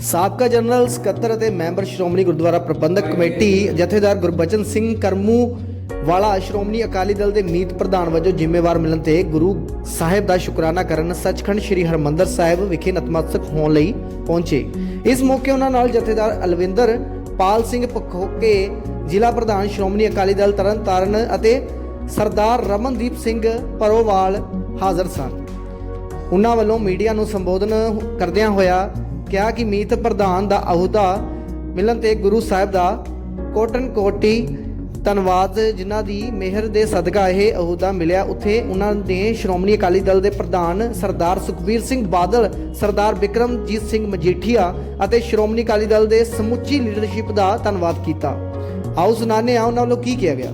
ਸਾਬਕਾ ਜਨਰਲ ਸਕੱਤਰ ਅਤੇ ਮੈਂਬਰ ਸ਼੍ਰੋਮਣੀ ਗੁਰਦੁਆਰਾ ਪ੍ਰਬੰਧਕ ਕਮੇਟੀ ਜਥੇਦਾਰ ਗੁਰਬਚਨ ਸਿੰਘ ਕਰਮੂ ਵਾਲਾ ਸ਼੍ਰੋਮਣੀ ਅਕਾਲੀ ਦਲ ਦੇ ਮੀਤ ਪ੍ਰਧਾਨ ਵਜੋਂ ਜ਼ਿੰਮੇਵਾਰ ਮਿਲਣ ਤੇ ਗੁਰੂ ਸਾਹਿਬ ਦਾ ਸ਼ੁਕਰਾਨਾ ਕਰਨ ਸੱਚਖੰਡ ਸ੍ਰੀ ਹਰਮੰਦਰ ਸਾਹਿਬ ਵਿਖੇ ਨਤਮਸਤਕ ਹੋਣ ਲਈ ਪਹੁੰਚੇ। ਇਸ ਮੌਕੇ ਉਹਨਾਂ ਨਾਲ ਜਥੇਦਾਰ ਅਲਵਿੰਦਰ ਪਾਲ ਸਿੰਘ ਪਖੋਕੇ ਜ਼ਿਲ੍ਹਾ ਪ੍ਰਧਾਨ ਸ਼੍ਰੋਮਣੀ ਅਕਾਲੀ ਦਲ ਤਰਨਤਾਰਨ ਅਤੇ ਸਰਦਾਰ ਰਮਨਦੀਪ ਸਿੰਘ ਪਰੋਵਾਲ ਹਾਜ਼ਰ ਸਨ। ਉਹਨਾਂ ਵੱਲੋਂ ਮੀਡੀਆ ਨੂੰ ਸੰਬੋਧਨ ਕਰਦਿਆਂ ਹੋਇਆ ਕਿਹਾ ਕਿ ਮੀਤ ਪ੍ਰਧਾਨ ਦਾ ਅਹੁਦਾ ਮਿਲਣ ਤੇ ਗੁਰੂ ਸਾਹਿਬ ਦਾ ਕੋਟਨ ਕੋਟੀ ਧੰਨਵਾਦ, ਜਿਨ੍ਹਾਂ ਦੀ ਮਿਹਰ ਦੇ ਸਦਕਾ ਇਹ ਅਹੁਦਾ ਮਿਲਿਆ। ਉੱਥੇ ਉਹਨਾਂ ਨੇ ਸ਼੍ਰੋਮਣੀ ਅਕਾਲੀ ਦਲ ਦੇ ਪ੍ਰਧਾਨ ਸਰਦਾਰ ਸੁਖਬੀਰ ਸਿੰਘ ਬਾਦਲ, ਸਰਦਾਰ ਬਿਕਰਮਜੀਤ ਸਿੰਘ ਮਜੀਠੀਆ ਅਤੇ ਸ਼੍ਰੋਮਣੀ ਅਕਾਲੀ ਦਲ ਦੇ ਸਮੁੱਚੀ ਲੀਡਰਸ਼ਿਪ ਦਾ ਧੰਨਵਾਦ ਕੀਤਾ। ਆਓ ਸੁਣਾਉਂਦੇ ਹਾਂ ਉਹਨਾਂ ਵੱਲੋਂ ਕੀ ਕਿਹਾ ਗਿਆ।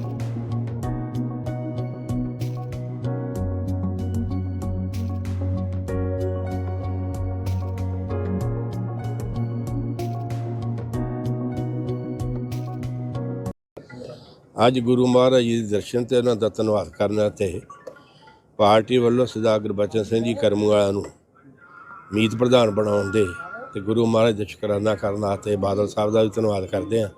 ਅੱਜ ਗੁਰੂ ਮਹਾਰਾਜ ਜੀ ਦੇ ਦਰਸ਼ਨ ਤੇ ਉਹਨਾਂ ਦਾ ਧੰਨਵਾਦ ਕਰਨਾ ਤੇ ਪਾਰਟੀ ਵੱਲੋਂ ਸਰਦਾਰ ਗੁਰਬਚਨ ਸਿੰਘ ਜੀ ਕਰਮੂ ਵਾਲਿਆਂ ਨੂੰ ਮੀਤ ਪ੍ਰਧਾਨ ਬਣਾਉਣ ਦੇ ਤੇ ਗੁਰੂ ਮਹਾਰਾਜ ਦਾ ਸ਼ੁਕਰਾਨਾ ਕਰਨ ਵਾਸਤੇ ਬਾਦਲ ਸਾਹਿਬ ਦਾ ਵੀ ਧੰਨਵਾਦ ਕਰਦੇ ਹਾਂ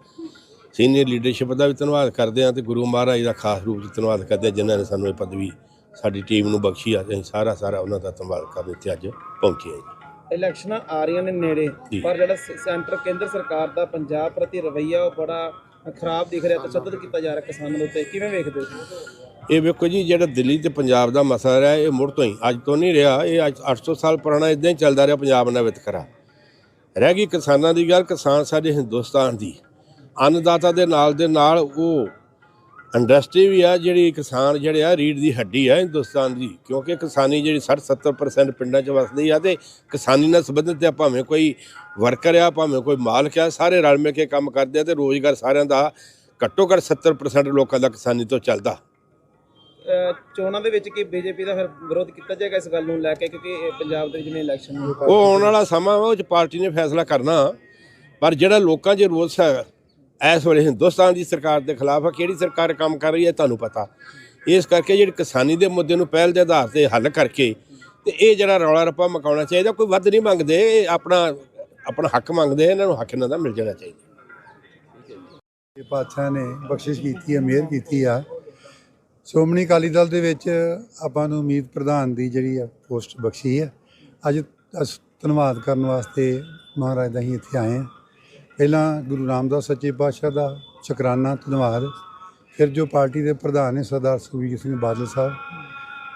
ਸੀਨੀਅਰ ਲੀਡਰਸ਼ਿਪ ਦਾ ਵੀ ਧੰਨਵਾਦ ਕਰਦੇ ਹਾਂ ਤੇ ਗੁਰੂ ਮਹਾਰਾਜ ਦਾ ਖਾਸ ਰੂਪ ਵਿੱਚ ਧੰਨਵਾਦ ਕਰਦੇ ਜਿਨ੍ਹਾਂ ਨੇ ਸਾਨੂੰ ਇਹ ਪਦਵੀ ਸਾਡੀ ਟੀਮ ਨੂੰ ਬਖਸ਼ੀ ਆ ਤੇ ਅਸੀਂ ਸਾਰਾ ਸਾਰਾ ਉਹਨਾਂ ਦਾ ਧੰਨਵਾਦ ਕਰਨ ਇੱਥੇ ਅੱਜ ਪਹੁੰਚੇ ਜੀ ਇਲੈਕਸ਼ਨਾਂ ਆ ਰਹੀਆਂ ਨੇ ਨੇੜੇ। ਪਰ ਜਿਹੜਾ ਸੈਂਟਰ ਕੇਂਦਰ ਸਰਕਾਰ ਦਾ ਪੰਜਾਬ ਪ੍ਰਤੀ ਰਵੱਈਆ ਉਹ ਬੜਾ ਖਰਾਬ ਦਿਖ ਰਿਹਾ ਤਸ਼ੱਦਦ ਕੀਤਾ ਜਾ ਰਿਹਾ ਕਿਸਾਨਾਂ ਦੇ ਉੱਤੇ? ਕਿਵੇਂ ਵੇਖਦੇ ਹੋ? ਇਹ ਵੇਖੋ ਜੀ, ਜਿਹੜਾ ਦਿੱਲੀ ਤੇ ਪੰਜਾਬ ਦਾ ਮਸਲਾ ਰਿਹਾ, ਇਹ ਮੁੜ ਤੋਂ ਹੀ ਅੱਜ ਤੋਂ ਨਹੀਂ ਰਿਹਾ। ਇਹ ਅੱਜ 800 ਸਾਲ ਪੁਰਾਣਾ ਇਦਾਂ ਹੀ ਚੱਲਦਾ ਰਿਹਾ ਪੰਜਾਬ ਨਾਲ ਵਿਤਕਰਾ ਰਹਿ ਗਈ ਕਿਸਾਨਾਂ ਦੀ ਗੱਲ, ਕਿਸਾਨ ਸਾਡੇ ਹਿੰਦੁਸਤਾਨ ਦੀ। ਅੰਨਦਾਤਾ ਦੇ ਨਾਲ ਦੇ ਨਾਲ ਉਹ ਇੰਡਸਟਰੀ ਵੀ ਆ ਜਿਹੜੀ ਕਿਸਾਨ ਜਿਹੜੇ ਆ ਰੀੜ ਦੀ ਹੱਡੀ ਆ ਹਿੰਦੁਸਤਾਨ ਦੀ ਕਿਉਂਕਿ ਕਿਸਾਨੀ ਜਿਹੜੀ 60 70% ਪਿੰਡਾਂ 'ਚ ਵਸਦੀ ਆ ਤੇ ਕਿਸਾਨੀ ਨਾਲ ਸੰਬੰਧਿਤ ਆ ਭਾਵੇਂ ਕੋਈ ਵਰਕਰ ਆ ਭਾਵੇਂ ਕੋਈ ਮਾਲਕ ਆ ਸਾਰੇ ਰਲ ਮਿਲ ਕੇ ਕੰਮ ਕਰਦੇ ਆ ਤੇ ਰੋਜ਼ਗਾਰ ਸਾਰਿਆਂ ਦਾ ਘੱਟੋ ਘੱਟ 70% ਲੋਕਾਂ ਦਾ ਕਿਸਾਨੀ ਤੋਂ ਚੱਲਦਾ। ਚੋਣਾਂ ਦੇ ਵਿੱਚ ਕੀ ਬੀਜੇਪੀ ਦਾ ਫਿਰ ਵਿਰੋਧ ਕੀਤਾ ਜਾਏਗਾ ਇਸ ਗੱਲ ਨੂੰ ਲੈ ਕੇ ਕਿਉਂਕਿ ਪੰਜਾਬ ਦੇ ਜਿਵੇਂ ਇਲੈਕਸ਼ਨ ਉਹ ਆਉਣ ਵਾਲਾ ਸਮਾਂ ਉਹ ਚ ਪਾਰਟੀ ਨੇ ਫੈਸਲਾ ਕਰਨਾ ਪਰ ਜਿਹੜਾ ਲੋਕਾਂ 'ਚ ਰੋਸ ਹੈ ਇਸ ਵੇਲੇ ਹਿੰਦੁਸਤਾਨ ਦੀ ਸਰਕਾਰ ਦੇ ਖਿਲਾਫ ਆ, ਕਿਹੜੀ ਸਰਕਾਰ ਕੰਮ ਕਰ ਰਹੀ ਹੈ ਤੁਹਾਨੂੰ ਪਤਾ। ਇਸ ਕਰਕੇ ਜਿਹੜੀ ਕਿਸਾਨੀ ਦੇ ਮੁੱਦੇ ਨੂੰ ਪਹਿਲ ਦੇ ਆਧਾਰ ਤੇ ਹੱਲ ਕਰਕੇ ਤੇ ਇਹ ਜਿਹੜਾ ਰੌਲਾ ਰੱਪਾ ਮਕਾਉਣਾ ਚਾਹੀਦਾ, ਕੋਈ ਵੱਧ ਨਹੀਂ ਮੰਗਦੇ, ਇਹ ਆਪਣਾ ਆਪਣਾ ਹੱਕ ਮੰਗਦੇ ਇਹਨਾਂ ਨੂੰ ਹੱਕ ਇਹਨਾਂ ਦਾ ਮਿਲ ਜਾਣਾ ਚਾਹੀਦਾ। ਇਹ ਪਾਤਸ਼ਾਹ ਨੇ ਬਖਸ਼ਿਸ਼ ਕੀਤੀ ਹੈ, ਮਿਹਰ ਕੀਤੀ ਆ। ਸ਼੍ਰੋਮਣੀ ਅਕਾਲੀ ਦਲ ਦੇ ਵਿੱਚ ਆਪਾਂ ਨੂੰ ਉਮੀਦ ਪ੍ਰਧਾਨ ਦੀ ਜਿਹੜੀ ਆ ਪੋਸਟ ਬਖਸ਼ੀ ਹੈ ਅੱਜ ਅਸ ਧੰਨਵਾਦ ਕਰਨ ਵਾਸਤੇ ਮਹਾਰਾਜ ਦਾ ਹੀ ਇੱਥੇ ਆਏ ਹਾਂ ਪਹਿਲਾਂ ਗੁਰੂ ਰਾਮਦਾਸ ਸੱਚੇ ਪਾਤਸ਼ਾਹ ਦਾ ਸ਼ੁਕਰਾਨਾ, ਧੰਨਵਾਦ। ਫਿਰ ਜੋ ਪਾਰਟੀ ਦੇ ਪ੍ਰਧਾਨ ਨੇ ਸਰਦਾਰ ਸੁਖਬੀਰ ਸਿੰਘ ਬਾਦਲ ਸਾਹਿਬ,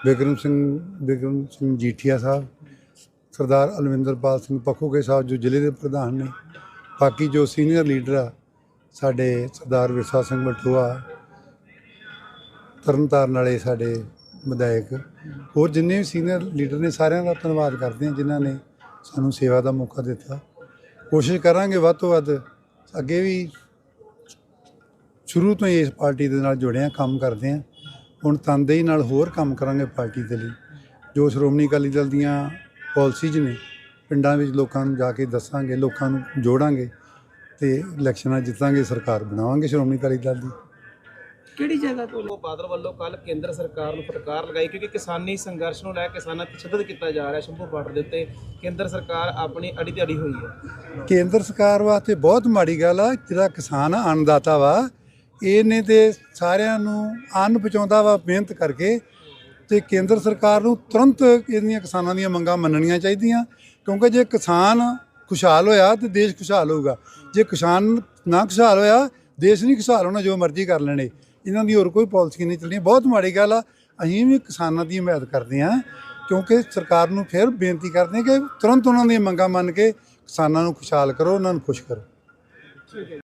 ਬਿਕਰਮ ਸਿੰਘ ਬਿਕਰਮ ਸਿੰਘ ਜੀਠੀਆ ਸਾਹਿਬ, ਸਰਦਾਰ ਅਲਵਿੰਦਰਪਾਲ ਸਿੰਘ ਪੱਖੋਕੇ ਸਾਹਿਬ ਜੋ ਜ਼ਿਲ੍ਹੇ ਦੇ ਪ੍ਰਧਾਨ ਨੇ, ਬਾਕੀ ਜੋ ਸੀਨੀਅਰ ਲੀਡਰ ਆ, ਸਾਡੇ ਸਰਦਾਰ ਵਿਰਸਾ ਸਿੰਘ ਬਟੂਆ ਤਰਨਤਾਰਨ ਵਾਲੇ ਸਾਡੇ ਵਿਧਾਇਕ, ਹੋਰ ਜਿੰਨੇ ਵੀ ਸੀਨੀਅਰ ਲੀਡਰ ਨੇ ਸਾਰਿਆਂ ਦਾ ਧੰਨਵਾਦ ਕਰਦੇ ਹਾਂ ਜਿਨ੍ਹਾਂ ਨੇ ਸਾਨੂੰ ਸੇਵਾ ਦਾ ਮੌਕਾ ਦਿੱਤਾ। ਕੋਸ਼ਿਸ਼ ਕਰਾਂਗੇ ਵੱਧ ਤੋਂ ਵੱਧ। ਅੱਗੇ ਵੀ ਸ਼ੁਰੂ ਤੋਂ ਹੀ ਇਸ ਪਾਰਟੀ ਦੇ ਨਾਲ ਜੁੜੇ ਹਾਂ, ਕੰਮ ਕਰਦੇ ਹਾਂ। ਹੁਣ ਤਨਦੇਹੀ ਨਾਲ ਹੋਰ ਕੰਮ ਕਰਾਂਗੇ ਪਾਰਟੀ ਦੇ ਲਈ। ਜੋ ਸ਼੍ਰੋਮਣੀ ਅਕਾਲੀ ਦਲ ਦੀਆਂ ਪਾਲਿਸੀਜ਼ ਨੇ, ਪਿੰਡਾਂ ਵਿੱਚ ਲੋਕਾਂ ਨੂੰ ਜਾ ਕੇ ਦੱਸਾਂਗੇ, ਲੋਕਾਂ ਨੂੰ ਜੋੜਾਂਗੇ ਤੇ ਇਲੈਕਸ਼ਨਾਂ ਜਿੱਤਾਂਗੇ, ਸਰਕਾਰ ਬਣਾਵਾਂਗੇ ਸ਼੍ਰੋਮਣੀ ਅਕਾਲੀ ਦਲ ਦੀ। ਕਿਹੜੀ ਜਗ੍ਹਾ ਤੋਂ ਉਹ ਬਾਦਲ ਵੱਲੋਂ ਕੱਲ ਕੇਂਦਰ ਸਰਕਾਰ ਨੂੰ ਫਟਕਾਰ ਲਗਾਈ ਕਿਉਂਕਿ ਕਿਸਾਨੀ ਸੰਘਰਸ਼ ਨੂੰ ਲੈ ਕੇ ਕਿਸਾਨਾਂ ਤੇ ਤਸ਼ੱਦਦ ਕੀਤਾ ਜਾ ਰਿਹਾ ਸ਼ੰਭੂ ਬਾਰਡਰ ਦੇ ਉੱਤੇ। ਕੇਂਦਰ ਸਰਕਾਰ ਆਪਣੀ ਅੜੀ ਤੇ ਅੜੀ ਹੋਈ ਹੈ। ਕੇਂਦਰ ਸਰਕਾਰ ਵਾਸਤੇ ਬਹੁਤ ਮਾੜੀ ਗੱਲ ਆ ਜਿਹੜਾ ਕਿਸਾਨ ਅੰਨਦਾਤਾ ਵਾ। ਇਹਨੇ ਤੇ ਸਾਰਿਆਂ ਨੂੰ ਅੰਨ ਪਹੁੰਚਾਉਂਦਾ ਵਾ ਮਿਹਨਤ ਕਰਕੇ ਤੇ ਕੇਂਦਰ ਸਰਕਾਰ ਨੂੰ ਤੁਰੰਤ ਇਹਦੀਆਂ ਕਿਸਾਨਾਂ ਦੀਆਂ ਮੰਗਾਂ ਮੰਨਣੀਆਂ ਚਾਹੀਦੀਆਂ। ਕਿਉਂਕਿ ਜੇ ਕਿਸਾਨ ਖੁਸ਼ਹਾਲ ਹੋਇਆ ਤੇ ਦੇਸ਼ ਖੁਸ਼ਹਾਲ ਹੋਊਗਾ। ਜੇ ਕਿਸਾਨ ਨਾ ਖੁਸ਼ਹਾਲ ਹੋਇਆ ਦੇਸ਼ ਨਹੀਂ ਖੁਸ਼ਹਾਲ ਹੋਣਾ ਜੋ ਮਰਜ਼ੀ ਕਰ ਲੈਣੇ। ਇਹਨਾਂ ਦੀ ਹੋਰ ਕੋਈ ਪਾਲਿਸੀ ਨਹੀਂ ਚੱਲਣੀ ਬਹੁਤ ਮਾੜੀ ਗੱਲ ਆ। ਅਸੀਂ ਵੀ ਕਿਸਾਨਾਂ ਦੀ ਹਮਾਇਤ ਕਰਦੇ ਹਾਂ ਕਿਉਂਕਿ ਸਰਕਾਰ ਨੂੰ ਫਿਰ ਬੇਨਤੀ ਕਰਦੇ ਹਾਂ ਕਿ ਤੁਰੰਤ ਉਹਨਾਂ ਦੀਆਂ ਮੰਗਾਂ ਮੰਨ ਕੇ ਕਿਸਾਨਾਂ ਨੂੰ ਖੁਸ਼ਹਾਲ ਕਰੋ, ਉਹਨਾਂ ਨੂੰ ਖੁਸ਼ ਕਰੋ।